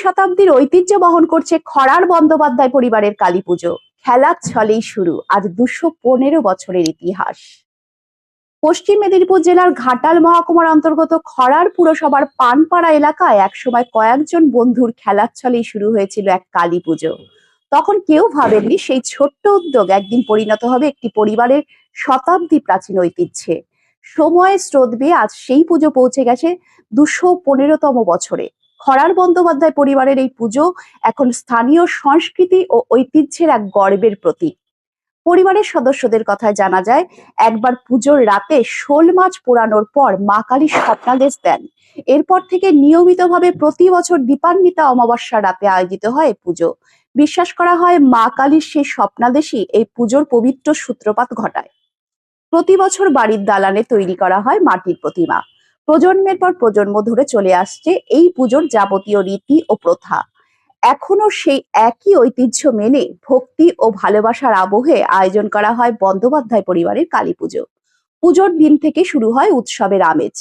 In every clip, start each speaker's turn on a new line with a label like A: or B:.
A: শতাব্দীর ঐতিহ্য বহন করছে খরার বন্দ্যোপাধ্যায় পরিবারের কালী পুজো। খেলার ছলেই শুরু, আজ দুশো পনেরো বছরের ইতিহাস। পশ্চিম মেদিনীপুর জেলার ঘাটাল মহকুমার অন্তর্গত খরার পুরসভার পানপাড়া এলাকায় একসময় কয়েকজন বন্ধুর খেলার ছলেই শুরু হয়েছিল এক কালী পুজো। তখন কেউ ভাবেননি সেই ছোট্ট উদ্যোগ একদিন পরিণত হবে একটি পরিবারের শতাব্দী প্রাচীন ঐতিহ্যে। সময়ের স্রোত বেয়ে আজ সেই পুজো পৌঁছে গেছে দুশো পনেরোতম বছরে। খরার বন্দ্যোপাধ্যায় পরিবারের এই পুজো এখন স্থানীয় সংস্কৃতি ও ঐতিহ্যের এক গর্বের প্রতীক। পরিবারের সদস্যদের কথায় জানা যায়, একবার পুজোর রাতে শোল মাছ পোড়ানোর পর মা কালী স্বপ্নাদেশ দেন। এরপর থেকে নিয়মিতভাবে প্রতি বছর দীপান্বিতা অমাবস্যা রাতে আয়োজিত হয় পুজো। বিশ্বাস করা হয় মা কালীর সেই স্বপ্নাদেশই এই পুজোর পবিত্র সূত্রপাত ঘটায়। প্রতি বছর বাড়ির দালানে তৈরি করা হয় মাটির প্রতিমা। প্রজন্মের পর প্রজন্ম ধরে চলে আসছে এই পুজোর যাবতীয় রীতি ও প্রথা। এখনও সেই একই ঐতিহ্য মেনে ভক্তি ও ভালোবাসার আবহে আয়োজন করা হয় বন্দ্যোপাধ্যায় পরিবারের কালী পুজো। পুজোর দিন থেকে শুরু হয় উৎসবের আমেজ।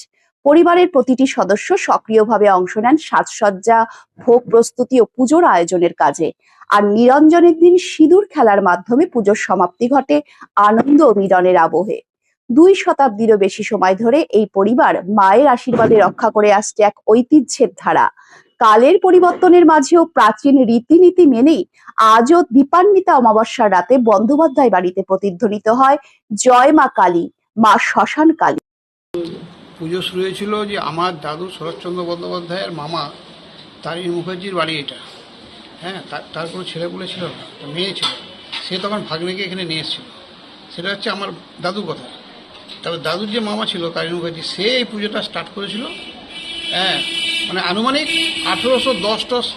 A: পরিবারের প্রতিটি সদস্য সক্রিয়ভাবে অংশ নেন সাজসজ্জা, ভোগ প্রস্তুতি ও পুজোর আয়োজনের কাজে। আর নিরঞ্জনের দিন সিঁদুর খেলার মাধ্যমে পুজোর সমাপ্তি ঘটে আনন্দ ও মিলনের আবহে। দুই শতাব্দীরও বেশি সময় ধরে এই পরিবার মায়ের আশীর্বাদে রক্ষা করে আসছে এক ঐতিহ্যের ধারা। কালের পরিবর্তনের মাঝেও প্রাচীন রীতিনীতি মেনেই আজও দীপান্বিতা অমাবস্যার রাতে বন্দ্যোপাধ্যায় বাড়িতে প্রতিধ্বনিত হয় জয় মা কালী, মা শ্মশান কালী।
B: পুজো শুরু হয়েছিল যে আমার দাদু শরৎচন্দ্র বন্দ্যোপাধ্যায়ের মামা তারিণ মুখার্জির বাড়ি এটা। হ্যাঁ তার কোনো ছেলেপুলে ছিল না মেয়ে ছিল। সে তখন ভাগ্নেকে এখানে নিয়ে এসেছিল। সেটা হচ্ছে আমার দাদুর কথা। তবে দাদুর যে মামা ছিল তারিণ মুখার্জি সে এই পুজোটা স্টার্ট করেছিল। হ্যাঁ মানে আনুমানিক আঠেরোশো দশ টস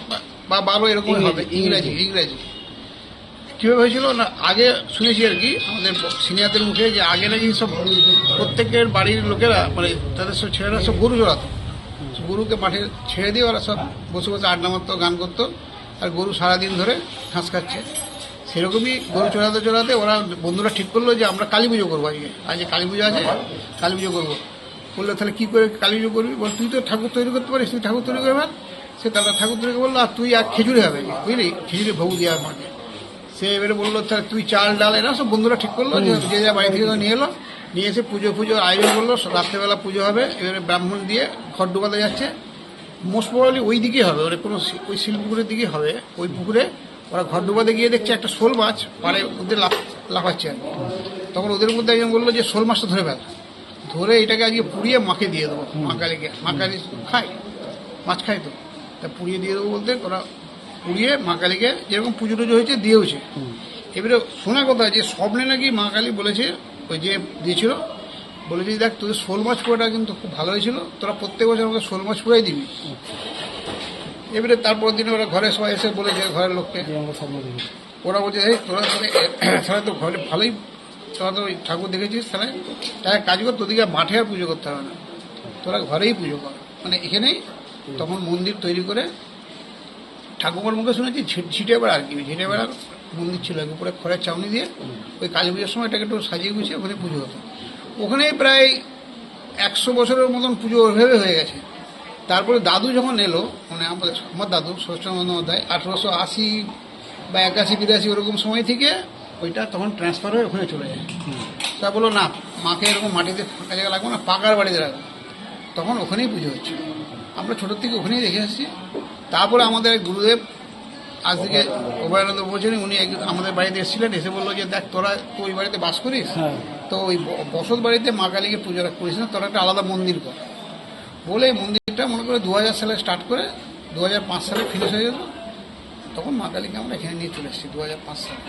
B: বা- বারো এরকম হবে ইংরাজি ইংরাজি। কীভাবে হয়েছিল না আগে শুনেছি আর কি আমাদের সিনিয়রদের মুখে যে আগে নাকি সব প্রত্যেকের বাড়ির লোকেরা মানে তাদের সব ছেলেরা সব গরু চড়াতো গরুকে মাঠে ছেড়ে দিয়ে ওরা সব বসে বসে আড্ডা মারতো গান করতো আর গরু সারাদিন ধরে ঘাস খাচ্ছে। সেরকমই গরু চড়াতে চড়াতে ওরা বন্ধুরা ঠিক করল যে আমরা কালী পুজো করব। আজকে আজকে কালী পুজো আছে, কালী পুজো করব। বলল, তাহলে কী করে কালী পুজো করবি? বল তুই তো ঠাকুর তৈরি করতে পারিস, তুই ঠাকুর তৈরি করবে? সে তারা ঠাকুর তৈরিকে বলল আর তুই আর খিচুড়ি হবে, বুঝলি? খিচুড়ি ভোগ দেওয়া মাকে সে এবারে বলল, তাহলে তুই চাল, ডাল, এরা সব বন্ধুরা ঠিক করল, যে যে বাড়ি থেকে নিয়ে এলো, নিয়ে এসে পুজো পুজো আয়োজন করল, রাত্রেবেলা পুজো হবে, এবারে ব্রাহ্মণ দিয়ে ঘর ডুবাতে যাচ্ছে। মোস্ট প্রবাবলি ওই দিকেই হবে, ওরা কোনো ওই শিলপুকুরের দিকেই হবে, ওই পুকুরে ওরা ঘর ডুবাতে গিয়ে দেখছে একটা শোল মাছ, পাড়ে ওদের লাফ, লাফাচ্ছে। আর। তখন ওদের মধ্যে একজন বলল যে, শোল মাছটা ধরে ফেল। ধরে এটাকে আজকে পুড়িয়ে মাকে দিয়ে দেবো, মা কালীকে। মা কালী খায়, মাছ খায় তো। তা পুড়িয়ে দিয়ে দেবো বলতে ওরা পুড়িয়ে মা কালীকে যেরকম পুজো টুজো হয়েছে দিয়েওছে। এবারে শোনা কথা যে, স্বপ্নে নাকি মা কালী বলেছে, ওই যে দিয়েছিল, বলেছে দেখ, তোদের শোল মাছ পোড়াটা কিন্তু খুব ভালো হয়েছিল, তোরা প্রত্যেক বছর আমাকে শোল মাছ পোড়াই দিবি। এবারে তারপর দিনে ওরা ঘরে সবাই এসে বলেছে ঘরের লোককে। ওরা বলছে এই তোরা তাহলে তো ঘরে ভালোই তোরা তো ঠাকুর দেখেছিস তাহলে তাহলে এক কাজ কর তোদেরকে আর মাঠে আর পুজো করতে হবে না। তোরা ঘরেই পুজো কর। মানে এখানেই তখন মন্দির তৈরি করে ঠাকুমার মুখে শুনেছি ছিটে বেড়া আর কি ছিটে বেড়ার মন্দির ছিল উপরে খড়ের চাউনি দিয়ে ওই কালী পুজোর সময় এটাকে একটু সাজিয়ে গুছিয়ে ওখানে পুজো হতো। ওখানেই প্রায় একশো বছরের মতন পুজো ওইভাবে হয়ে গেছে। তারপরে দাদু যখন এলো মানে আমাদের আমার দাদু শরৎচন্দ্র বন্দ্যোপাধ্যায় আঠেরোশো আশি বা একাশি বিরাশি ওরকম সময় থেকে ওইটা তখন ট্রান্সফার হয়ে ওখানে চলে যায়। তা বলল না মাকে এরকম মাটিতে ফাঁকা জায়গা লাগবে না পাকার বাড়িতে রাখব তখন ওখানেই পুজো হচ্ছে। আমরা ছোটোর থেকে ওখানেই দেখে আসছি। তারপরে আমাদের গুরুদেব আজ থেকে অভয়ানন্দ বলছেন উনি আমাদের বাড়িতে এসেছিলেন এসে বলল যে দেখ তোরা তো ওই বাড়িতে বাস করিস? তো ওই বসত বাড়িতে মা কালীকে পুজো করিস না তোরা একটা আলাদা মন্দির কর। বলে মন্দিরটা মনে করে দু হাজার সালে স্টার্ট করে দু হাজার পাঁচ সালে ফিনিশ হয়ে যেত, তখন মা কালীকে আমরা এখানে নিয়ে চলে এসেছি দু হাজার পাঁচ সালে।